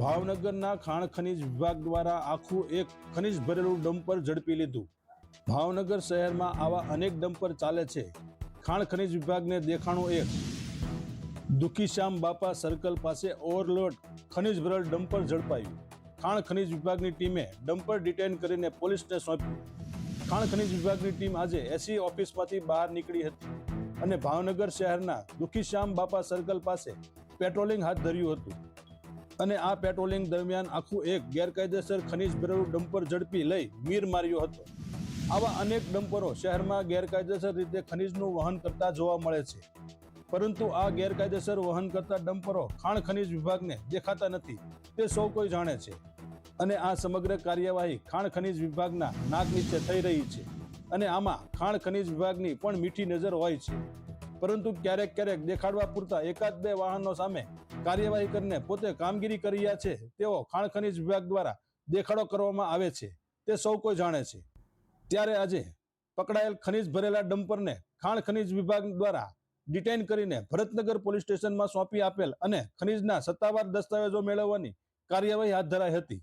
ભાવનગરના ખાણ ખનિજ વિભાગ દ્વારા આખું એક ખનિજ ભરેલું ડમ્પર ઝડપી લીધું. ભાવનગર શહેરમાં આવા અનેક ડમ્પર ચાલે છે. ખાણ ખનિજ વિભાગને દેખાણું એક. દુખીશ્યામ બાપા સર્કલ પાસે ઓવરલોડ ખનિજ ભરેલ ડમ્પર ઝડપાયું. ખાણ ખનીજ વિભાગની ટીમે ડમ્પર ડિટેન કરીને પોલીસને સોંપ્યું. ખાણ ખનીજ વિભાગની ટીમ આજે એસી ઓફિસમાંથી બહાર નીકળી હતી અને ભાવનગર શહેરના દુખીશ્યામ બાપા સર્કલ પાસે પેટ્રોલિંગ હાથ ધર્યું હતું. અને આ પેટ્રોલિંગ દરમિયાન આખું એક ગેરકાયદેસર ખનીજ ભરેલું ડમ્પર ઝડપી લઈ મીર માર્યો હતો. આવા અનેક ડમ્પરો શહેરમાં ગેરકાયદેસર રીતે ખનીજનું વહન કરતા જોવા મળે છે. પરંતુ આ ગેરકાયદેસર વહન કરતા ડમ્પરો ખાણ ખનીજ વિભાગને દેખાતા નથી, તે સૌ કોઈ જાણે છે. અને આ સમગ્ર કાર્યવાહી ખાણ ખનીજ વિભાગના નાક નીચે થઈ રહી છે. અને આમાં ખાણ ખનીજ વિભાગની પણ મીઠી નજર હોય છે. પરંતુ ક્યારેક ક્યારેક દેખાડવા પૂરતા એકાદ બે વાહનો સામે કાર્યવાહી કરીને પોતે કામગીરી કરી રહ્યા છે, તેઓ ખાણ ખનિજ વિભાગ દ્વારા દેખાડો કરવામાં આવે છે, તે સૌ કોઈ જાણે છે. ત્યારે આજે પકડાયેલ ખનીજ ભરેલા ડમ્પરને ખાણ ખનિજ વિભાગ દ્વારા ડિટેન કરીને ભરતનગર પોલીસ સ્ટેશનમાં સોંપી આપેલ અને ખનીજના સત્તાવાર દસ્તાવેજો મેળવવાની કાર્યવાહી હાથ ધરાઈ હતી.